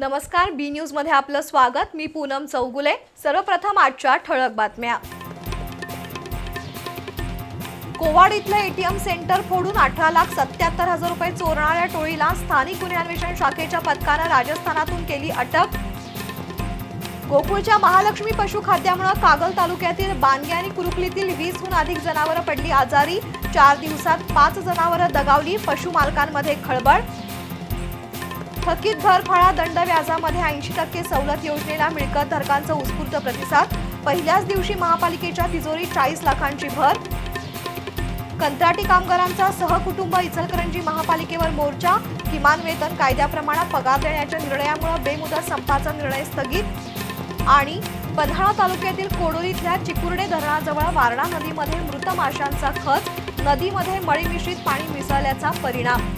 नमस्कार बी न्यूजमध्ये आपलं स्वागत. मी पूनम चौगुले. सर्वप्रथम आजच्या ठळक बातम्या. कोवाड इथलं एटीएम सेंटर फोडून अठरा लाख सत्याहत्तर हजार रुपये चोरणाऱ्या टोळीला स्थानिक गुन्हे अन्वेषण शाखेच्या पथकानं राजस्थानातून केली अटक. गोकुळच्या महालक्ष्मी पशुखाद्यामुळे कागल तालुक्यातील बानगे आणि कुरुकलीतील वीसहून अधिक जनावरं पडली आजारी. चार दिवसात पाच जनावरं दगावली. पशुमालकांमध्ये खळबळ. थकीत भर फळा दंड व्याजामध्ये ऐंशी टक्के सवलत योजनेला मिळकत धारकांचा उत्स्फूर्त प्रतिसाद. पहिल्याच दिवशी महापालिकेच्या तिजोरी चाळीस लाखांची भर. कंत्राटी कामगारांचा सहकुटुंब इचलकरंजी महापालिकेवर मोर्चा. किमान वेतन कायद्याप्रमाणे पगार देण्याच्या निर्णयामुळे बेमुदत संपाचा निर्णय स्थगित. आणि पन्हाळा तालुक्यातील कोडोलीतल्या चिकुर्डे धरणाजवळ वारणा नदीमध्ये मृत माशांचा खच नदीमध्ये मळी मिश्रित पाणी मिसळल्याचा परिणाम.